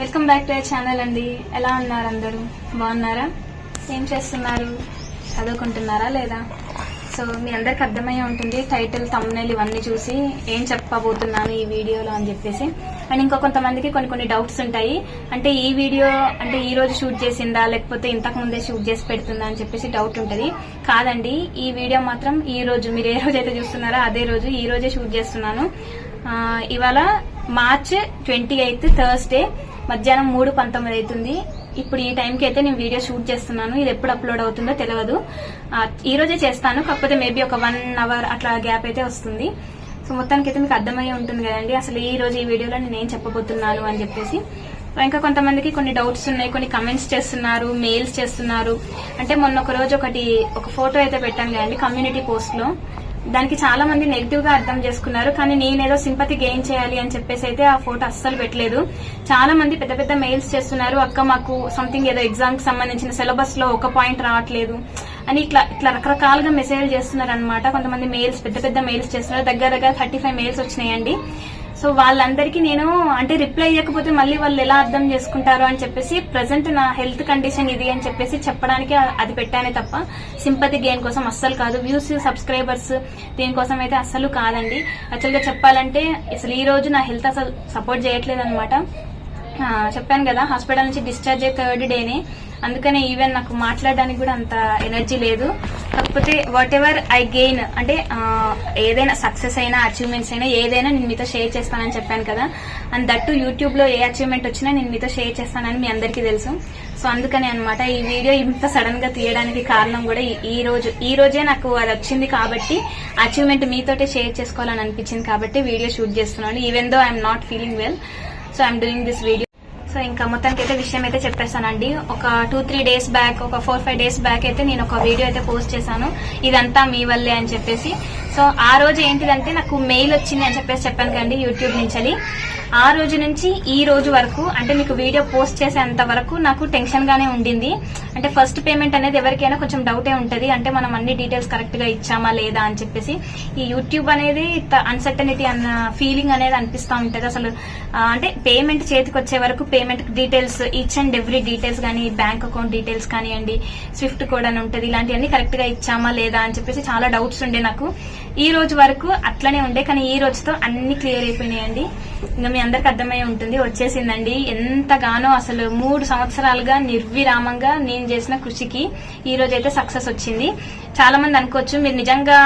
Welcome back to channel అండి. ఎలా ఉన్నారు అందరూ? బాగున్నారా? ఏం చేస్తున్నారు? చదువుకుంటున్నారా లేదా? సో మీ అందరికి అర్థమయ్యే ఉంటుంది టైటిల్ తమ్నేల్ ఇవన్నీ చూసి ఏం చెప్పబోతున్నాను ఈ వీడియోలో అని చెప్పేసి. అండ్ ఇంకా కొంతమందికి కొన్ని కొన్ని డౌట్స్ ఉంటాయి. అంటే ఈ వీడియో అంటే ఈ రోజు షూట్ చేసిందా లేకపోతే ఇంతకు ముందే షూట్ చేసి పెడుతుందా అని చెప్పేసి డౌట్ ఉంటుంది. కాదండి ఈ వీడియో మాత్రం ఈ రోజు మీరు ఏ రోజు అయితే చూస్తున్నారో అదే రోజు ఈ రోజే షూట్ చేస్తున్నాను. ఇవాళ మార్చ్ ట్వంటీ ఎయిత్ థర్స్డే. మధ్యాహ్నం మూడు పంతొమ్మిది అవుతుంది. ఇప్పుడు ఈ టైంకి అయితే నేను వీడియో షూట్ చేస్తున్నాను. ఇది ఎప్పుడు అప్లోడ్ అవుతుందో తెలియదు ఈ రోజే చేస్తాను. కాకపోతే మేబీ ఒక వన్ అవర్ అట్లా గ్యాప్ అయితే వస్తుంది. సో మొత్తానికి అయితే మీకు అర్థమయ్యే ఉంటుంది కదండి. అసలు ఈ రోజు ఈ వీడియోలో నేను ఏం చెప్పబోతున్నాను అని చెప్పేసి. ఇంకా కొంతమందికి కొన్ని డౌట్స్ ఉన్నాయి. కొన్ని కమెంట్స్ చేస్తున్నారు మెయిల్స్ చేస్తున్నారు. అంటే మొన్న ఒక రోజు ఒకటి ఒక ఫోటో అయితే పెట్టాను కదండి కమ్యూనిటీ పోస్ట్లో దానికి చాలా మంది నెగిటివ్గా అర్థం చేసుకున్నారు. కానీ నేనేదో సింపతి గెయిన్ చేయాలి అని చెప్పేసి అయితే ఆ ఫోటో అస్సలు పెట్టలేదు. చాలా మంది పెద్ద పెద్ద మెయిల్స్ చేస్తున్నారు. అక్క మాకు సంథింగ్ ఏదో ఎగ్జామ్కి సంబంధించిన సిలబస్లో ఒక పాయింట్ రావట్లేదు అని ఇట్లా ఇట్లా రకరకాలుగా మెసేజ్ చేస్తున్నారు అనమాట కొంతమంది మెయిల్స్ పెద్ద పెద్ద మెయిల్స్ చేస్తున్నారు. దగ్గర దగ్గర థర్టీ ఫైవ్ మెయిల్స్ వచ్చినాయండి. సో వాళ్ళందరికీ నేను అంటే రిప్లై ఇవ్వకపోతే మళ్ళీ వాళ్ళు ఎలా అర్థం చేసుకుంటారు అని చెప్పేసి ప్రజెంట్ నా హెల్త్ కండిషన్ ఇది అని చెప్పేసి చెప్పడానికి అది పెట్టానే తప్ప సింపతి గెయిన్ కోసం అస్సలు కాదు. వ్యూస్ సబ్స్క్రైబర్స్ దీనికోసం అయితే అస్సలు కాదండి. యాక్చువల్గా చెప్పాలంటే అసలు ఈ రోజు నా హెల్త్ అసలు సపోర్ట్ చేయట్లేదు అనమాట చెప్పాను కదా హాస్పిటల్ నుంచి డిశ్చార్జ్ అయ్యే థర్డ్ డేనే అందుకనే ఈవెన్ నాకు మాట్లాడడానికి కూడా అంత ఎనర్జీ లేదు. కాకపోతే వాట్ ఎవర్ ఐ గెయిన్ అంటే ఏదైనా సక్సెస్ అయినా అచీవ్మెంట్స్ అయినా ఏదైనా నేను మీతో షేర్ చేస్తానని చెప్పాను కదా. అండ్ దట్టు యూట్యూబ్లో ఏ అచీవ్మెంట్ వచ్చినా నేను మీతో షేర్ చేస్తానని మీ అందరికీ తెలుసు. సో అందుకని అనమాట ఈ వీడియో ఇంత సడన్గా తీయడానికి కారణం కూడా ఈ- ఈ రోజు ఈ రోజే నాకు అది వచ్చింది కాబట్టి అచీవ్మెంట్ మీతోటే షేర్ చేసుకోవాలని అనిపించింది కాబట్టి వీడియో షూట్ చేస్తున్నాను. Even though I'm not feeling well so I'm doing this video so ఇంకా మొత్తానికి అయితే విషయం అయితే చెప్పేసానండి ఒక టూ త్రీ డేస్ బ్యాక్ ఒక ఫోర్ ఫైవ్ డేస్ బ్యాక్ అయితే నేను ఒక వీడియో అయితే పోస్ట్ చేశాను. ఇదంతా మీ వల్లే అని చెప్పేసి. సో ఆ రోజు ఏంటిదంటే నాకు మెయిల్ వచ్చింది అని చెప్పేసి చెప్పాను కండి యూట్యూబ్ నుంచి ఆ రోజు నుంచి ఈ రోజు వరకు అంటే మీకు వీడియో పోస్ట్ చేసేంత వరకు నాకు టెన్షన్ గానే ఉండింది. అంటే ఫస్ట్ పేమెంట్ అనేది ఎవరికైనా కొంచెం డౌటే ఉంటుంది. అంటే మనం అన్ని డీటెయిల్స్ కరెక్ట్గా ఇచ్చామా లేదా అని చెప్పేసి ఈ యూట్యూబ్ అనేది అన్సర్టనిటీ అన్న ఫీలింగ్ అనేది అనిపిస్తూ ఉంటుంది. అసలు అంటే పేమెంట్ చేతికి వచ్చే వరకు payment details each and every details కానీ బ్యాంక్ అకౌంట్ డీటెయిల్స్ కానివ్వండి స్విఫ్ట్ కోడ్ అని ఉంటుంది. ఇలాంటివన్నీ కరెక్ట్గా ఇచ్చామా లేదా అని చెప్పేసి చాలా డౌట్స్ ఉండే నాకు. ఈ రోజు వరకు అట్లనే ఉండే కానీ ఈ రోజుతో అన్ని క్లియర్ అయిపోయినాయండి. ఇంకా మీ అందరికి అర్థమై ఉంటుంది. వచ్చేసిందండి. ఎంతగానో అసలు మూడు సంవత్సరాలుగా నిర్విరామంగా నేను చేసిన కృషికి ఈ రోజు అయితే సక్సెస్ వచ్చింది. చాలా మంది అనుకోవచ్చు మీరు నిజంగా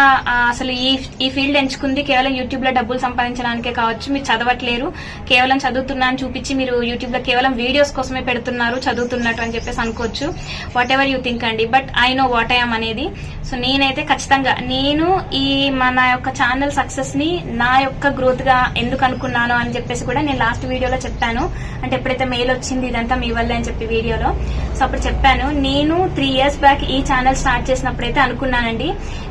అసలు ఈ ఈ ఫీల్డ్ ఎంచుకుంది కేవలం యూట్యూబ్లో డబ్బులు సంపాదించడానికే కావచ్చు మీరు చదవట్లేరు. కేవలం చదువుతున్నా అని చూపించి మీరు యూట్యూబ్లో కేవలం వీడియోస్ కోసమే పెడుతున్నారు చదువుతున్నట్టు అని చెప్పేసి అనుకోవచ్చు. వాట్ ఎవర్ యూ థింక్ అండి but I know what I'm అనేది. సో నేనైతే ఖచ్చితంగా నేను ఈ మన యొక్క ఛానల్ సక్సెస్ని నా యొక్క గ్రోత్గా ఎందుకు అనుకున్నాను అని చెప్పేసి కూడా నేను లాస్ట్ వీడియోలో చెప్పాను. అంటే ఎప్పుడైతే మెయిల్ వచ్చింది ఇదంతా మీ వల్ల అని చెప్పి వీడియోలో. సో అప్పుడు చెప్పాను. నేను త్రీ ఇయర్స్ బ్యాక్ ఈ ఛానల్ స్టార్ట్ చేసినప్పుడైతే అనుకున్నానండి.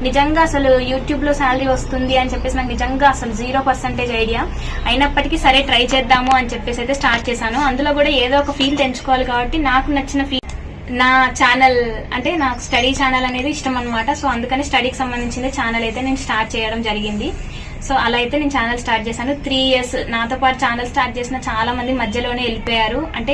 నిజంగా అసలు యూట్యూబ్లో శాలరీ వస్తుంది అని చెప్పేసి నాకు నిజంగా అసలు జీరో పర్సెంటేజ్ ఐడియా అయినప్పటికీ సరే ట్రై చేద్దాము అని చెప్పేసి అయితే స్టార్ట్ చేశాను. అందులో కూడా ఏదో ఒక ఫీల్డ్ ఎంచుకోవాలి కాబట్టి నాకు నచ్చిన ఫీల్డ్ నా ఛానల్ అంటే నాకు స్టడీ ఛానల్ అనేది ఇష్టం అనమాట సో అందుకని స్టడీకి సంబంధించిన ఛానల్ అయితే నేను స్టార్ట్ చేయడం జరిగింది. సో అలా అయితే నేను ఛానల్ స్టార్ట్ చేశాను. త్రీ ఇయర్స్ నాతో పాటు ఛానల్ స్టార్ట్ చేసిన చాలా మంది మధ్యలోనే వెళ్ళిపోయారు. అంటే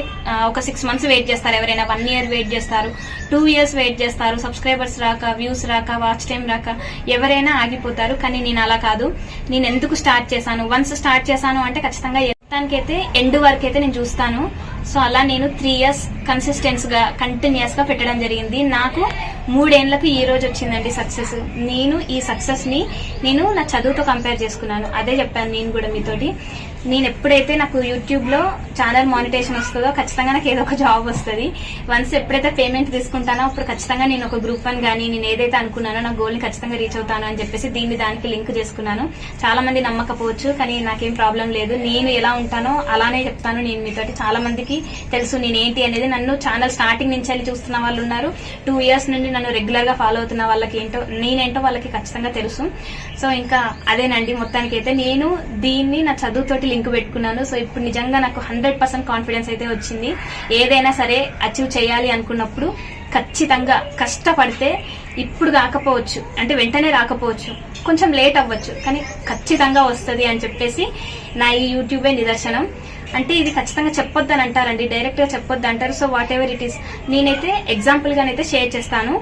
ఒక సిక్స్ మంత్స్ వెయిట్ చేస్తారు ఎవరైనా. వన్ ఇయర్ వెయిట్ చేస్తారు. టూ ఇయర్స్ వెయిట్ చేస్తారు. సబ్స్క్రైబర్స్ రాక వ్యూస్ రాక వాచ్ టైం రాక ఎవరైనా ఆగిపోతారు. కానీ నేను అలా కాదు. నేను ఎందుకు స్టార్ట్ చేశాను? వన్స్ స్టార్ట్ చేశాను అంటే ఖచ్చితంగా మొత్తానికైతే ఎండ్ వరకు అయితే నేను చూస్తాను. సో అలా నేను త్రీ ఇయర్స్ కన్సిస్టెన్స్గా కంటిన్యూస్గా పెట్టడం జరిగింది. నాకు మూడేళ్ళకు ఈ రోజు వచ్చిందండి సక్సెస్ నేను ఈ సక్సెస్ని నేను నా చదువుతో కంపేర్ చేసుకున్నాను. అదే చెప్పాను నేను కూడా మీతోటి. నేను ఎప్పుడైతే నాకు యూట్యూబ్లో ఛానల్ మానిటేషన్ వస్తుందో ఖచ్చితంగా నాకు ఏదో ఒక జాబ్ వస్తుంది. వన్స్ ఎప్పుడైతే పేమెంట్ తీసుకుంటానో అప్పుడు ఖచ్చితంగా నేను ఒక గ్రూప్ వన్ కానీ నేను ఏదైతే అనుకున్నానో నా గోల్ని ఖచ్చితంగా రీచ్ అవుతాను అని చెప్పేసి దీన్ని దానికి లింక్ చేసుకున్నాను. చాలా మంది నమ్మకపోవచ్చు కానీ నాకేం ప్రాబ్లం లేదు. నేను ఎలా ఉంటానో అలానే చెప్తాను నేను మీతోటి. చాలా మందికి తెలుసు నేను ఏంటి అనేది. నన్ను ఛానల్ స్టార్టింగ్ నుంచి వెళ్ళి చూస్తున్న వాళ్ళు ఉన్నారు. టూ ఇయర్స్ నుండి నన్ను రెగ్యులర్గా ఫాలో అవుతున్న వాళ్ళకి ఏంటో నేనేంటో వాళ్ళకి ఖచ్చితంగా తెలుసు. సో ఇంకా అదేనండి మొత్తానికి అయితే నేను దీన్ని నా చదువుతోటి లింక్ పెట్టుకున్నాను. సో ఇప్పుడు నిజంగా నాకు హండ్రెడ్ పర్సెంట్ కాన్ఫిడెన్స్ అయితే వచ్చింది. ఏదైనా సరే అచీవ్ చేయాలి అనుకున్నప్పుడు ఖచ్చితంగా కష్టపడితే ఇప్పుడు కాకపోవచ్చు అంటే వెంటనే రాకపోవచ్చు. కొంచెం లేట్ అవ్వచ్చు. కానీ ఖచ్చితంగా వస్తుంది అని చెప్పేసి నా ఈ యూట్యూబే నిదర్శనం. అంటే ఇది ఖచ్చితంగా చెప్పొద్దు అని అంటారండి డైరెక్ట్గా చెప్పొద్దు అంటారు. So whatever it is నేనైతే ఎగ్జాంపుల్గానైతే షేర్ చేస్తాను.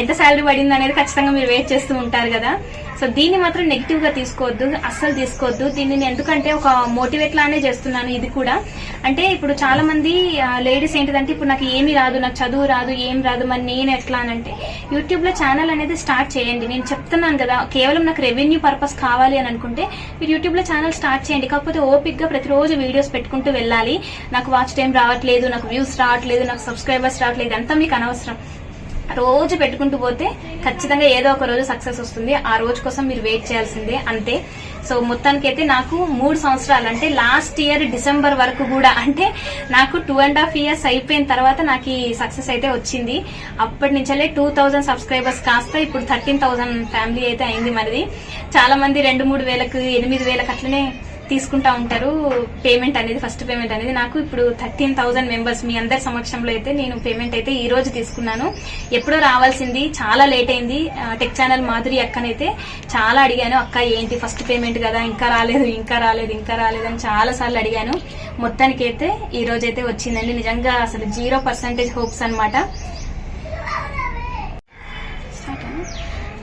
ఎంత శాలరీ పడింది అనేది ఖచ్చితంగా మీరు వెయిట్ చేస్తూ ఉంటారు కదా. సో దీన్ని మాత్రం నెగిటివ్గా తీసుకోవద్దు అస్సలు తీసుకోవద్దు. దీన్ని నేను ఎందుకంటే ఒక మోటివేట్ లానే చేస్తున్నాను ఇది కూడా. అంటే ఇప్పుడు చాలా మంది లేడీస్ ఏంటిదంటే ఇప్పుడు నాకు ఏమి రాదు నాకు చదువు రాదు ఏం రాదు మరి నేను ఎట్లా అని అంటే యూట్యూబ్లో ఛానల్ అనేది స్టార్ట్ చేయండి. నేను చెప్తున్నాను కదా కేవలం నాకు రెవెన్యూ పర్పస్ కావాలి అని అనుకుంటే మీరు యూట్యూబ్లో ఛానల్ స్టార్ట్ చేయండి. కాకపోతే ఓపిక్గా ప్రతిరోజు వీడియోస్ పెట్టుకుంటూ వెళ్ళాలి. నాకు వాచ్ టైం రావట్లేదు నాకు వ్యూస్ రావట్లేదు నాకు సబ్స్క్రైబర్స్ రావట్లేదు అంతా మీకు అనవసరం. రోజు పెట్టుకుంటూ పోతే ఖచ్చితంగా ఏదో ఒక రోజు సక్సెస్ వస్తుంది. ఆ రోజు కోసం మీరు వెయిట్ చేయాల్సిందే అంతే. సో మొత్తానికి అయితే నాకు మూడు సంవత్సరాలు. అంటే లాస్ట్ ఇయర్ డిసెంబర్ వరకు కూడా. అంటే నాకు టూ అండ్ హాఫ్ ఇయర్స్ అయిపోయిన తర్వాత నాకు ఈ సక్సెస్ అయితే వచ్చింది. అప్పటి నుంచే టూ థౌజండ్ సబ్స్క్రైబర్స్ కాస్త ఇప్పుడు థర్టీన్ థౌసండ్ ఫ్యామిలీ అయితే అయింది మనది చాలా మంది రెండు మూడు వేలకు ఎనిమిది వేలకు అట్లనే తీసుకుంటా ఉంటారు. పేమెంట్ అనేది ఫస్ట్ పేమెంట్ అనేది. నాకు ఇప్పుడు థర్టీన్ థౌసండ్ మెంబర్స్ మీ అందరి సమక్షంలో అయితే నేను పేమెంట్ అయితే ఈ రోజు తీసుకున్నాను. ఎప్పుడో రావాల్సింది చాలా లేట్ అయింది. టెక్ ఛానల్ మాధురి అక్కనైతే చాలా అడిగాను అక్క ఏంటి ఫస్ట్ పేమెంట్ కదా? ఇంకా రాలేదు ఇంకా రాలేదు ఇంకా రాలేదు అని చాలా సార్లు అడిగాను. మొత్తానికి అయితే ఈ రోజైతే వచ్చిందండి. నిజంగా అసలు జీరో పర్సెంటేజ్ హోప్స్ అనమాట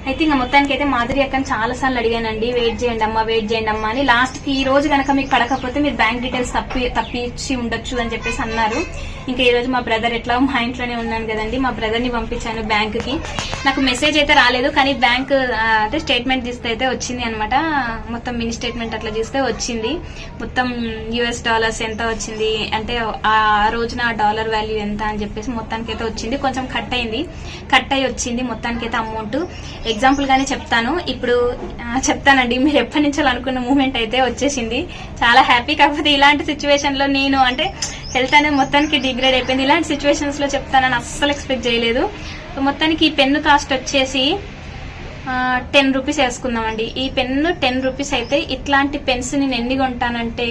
అయితే ఇంకా మొత్తానికి అయితే మాధురి అక్కని చాలా సార్లు అడిగానండి వెయిట్ చేయండి అమ్మా వెయిట్ చేయండి అమ్మా అని. లాస్ట్కి ఈ రోజు కనుక మీకు పడకపోతే మీరు బ్యాంక్ డీటెయిల్స్ తప్పి తప్పించి ఉండొచ్చు అని చెప్పేసి అన్నారు. ఇంకా ఈ రోజు మా బ్రదర్ ఎట్లా మా ఇంట్లోనే ఉన్నాను కదండి. మా బ్రదర్ని పంపించాను బ్యాంక్కి. నాకు మెసేజ్ అయితే రాలేదు కానీ బ్యాంక్ అంటే స్టేట్మెంట్ తీస్తే అయితే వచ్చింది అనమాట మొత్తం మినీ స్టేట్మెంట్ అట్లా చూస్తే వచ్చింది. మొత్తం యుఎస్ డాలర్స్ ఎంత వచ్చింది అంటే ఆ రోజున ఆ డాలర్ వాల్యూ ఎంత అని చెప్పేసి మొత్తానికి అయితే వచ్చింది. కొంచెం కట్ అయింది. కట్ అయి వచ్చింది మొత్తానికి అయితే అమౌంట్ ఎగ్జాంపుల్ గానే చెప్తాను. ఇప్పుడు చెప్తానండి. మీరు ఎప్పటి నుంచో అనుకున్న మూమెంట్ అయితే వచ్చేసింది. చాలా హ్యాపీ కాకపోతే ఇలాంటి సిచ్యువేషన్లో నేను అంటే హెల్త్ అనేది మొత్తానికి డిగ్రేడ్ అయిపోయింది. ఇలాంటి సిచ్యువేషన్స్లో చెప్తానని అస్సలు ఎక్స్పెక్ట్ చేయలేదు. మొత్తానికి ఈ పెన్ను కాస్ట్ వచ్చేసి టెన్ రూపీస్ వేసుకుందామండి. ఈ పెన్ను టెన్ రూపీస్ అయితే ఇట్లాంటి పెన్స్ నేను ఎన్ని కొంటానంటే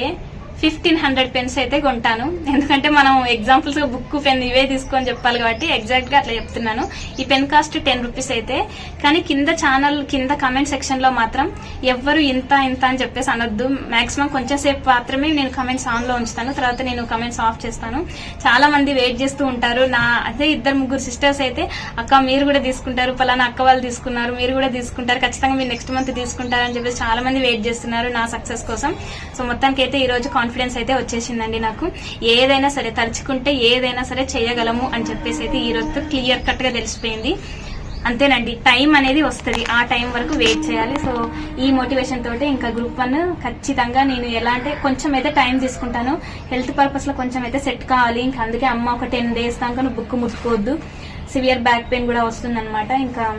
ఫిఫ్టీన్ హండ్రెడ్ పెన్స్ అయితే కొంటాను. ఎందుకంటే మనం ఎగ్జాంపుల్స్గా బుక్ పెన్ ఇవే తీసుకొని చెప్పాలి కాబట్టి ఎగ్జాక్ట్గా అట్లా చెప్తున్నాను. ఈ పెన్ కాస్ట్ టెన్ రూపీస్ అయితే. కానీ కింద ఛానల్ కింద కమెంట్ సెక్షన్లో మాత్రం ఎవ్వరు ఇంత ఇంత అని చెప్పేసి అనొద్దు. మాక్సిమం కొంచెం సేపు మాత్రమే నేను కమెంట్స్ ఆన్లో ఉంచుతాను. తర్వాత నేను కమెంట్స్ ఆఫ్ చేస్తాను. చాలా మంది వెయిట్ చేస్తూ ఉంటారు. నా అదే ఇద్దరు ముగ్గురు సిస్టర్స్ అయితే అక్క మీరు కూడా తీసుకుంటారు. పలానా అక్క వాళ్ళు తీసుకున్నారు. మీరు కూడా తీసుకుంటారు. ఖచ్చితంగా మీరు నెక్స్ట్ మంత్ తీసుకుంటారు అని చెప్పేసి చాలా మంది వెయిట్ చేస్తున్నారు నా సక్సెస్ కోసం. సో మొత్తానికి అయితే ఈ రోజు కాన్ఫిడెన్స్ అయితే వచ్చేసిందండి నాకు. ఏదైనా సరే తలుచుకుంటే ఏదైనా సరే చేయగలము అని చెప్పేసి అయితే ఈ రోజు క్లియర్ కట్గా తెలిసిపోయింది. అంతేనండి టైం అనేది వస్తుంది. ఆ టైం వరకు వెయిట్ చేయాలి. సో ఈ మోటివేషన్ తోటి ఇంకా గ్రూప్ వన్ ఖచ్చితంగా నేను ఎలా అంటే కొంచెం అయితే టైం తీసుకుంటాను. హెల్త్ పర్పస్లో కొంచెం అయితే సెట్ కావాలి. ఇంకా అందుకే అమ్మ ఒక టెన్ డేస్ దాకా నువ్వు బుక్ ముట్టుకోవద్దు. సివియర్ బ్యాక్ పెయిన్ కూడా వస్తుంది ఇంకా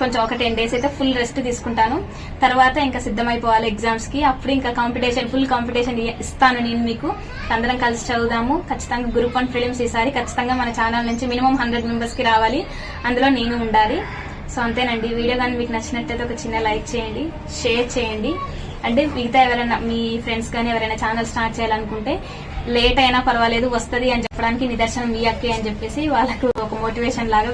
కొంచెం ఒక టెన్ డేస్ అయితే ఫుల్ రెస్ట్ తీసుకుంటాను. తర్వాత ఇంకా సిద్ధమైపోవాలి ఎగ్జామ్స్కి. అప్పుడు ఇంకా కాంపిటీషన్ ఫుల్ కాంపిటీషన్ ఇస్తాను నేను మీకు. అందరం కలిసి చదువుదాము. ఖచ్చితంగా గ్రూప్ వన్ ఫిలిమ్స్ ఈసారి. ఖచ్చితంగా మన ఛానల్ నుంచి మినిమం హండ్రెడ్ మెంబర్స్కి రావాలి. అందులో నేను ఉండాలి. సో అంతేనండి. వీడియో కానీ మీకు నచ్చినట్టయితే ఒక చిన్న లైక్ చేయండి షేర్ చేయండి. అంటే మిగతా ఎవరైనా మీ ఫ్రెండ్స్ కానీ ఎవరైనా ఛానల్ స్టార్ట్ చేయాలనుకుంటే లేట్ అయినా పర్వాలేదు వస్తుంది అని చెప్పడానికి నిదర్శనం మీ అక్కే అని చెప్పేసి వాళ్ళకు ఒక మోటివేషన్ లాగా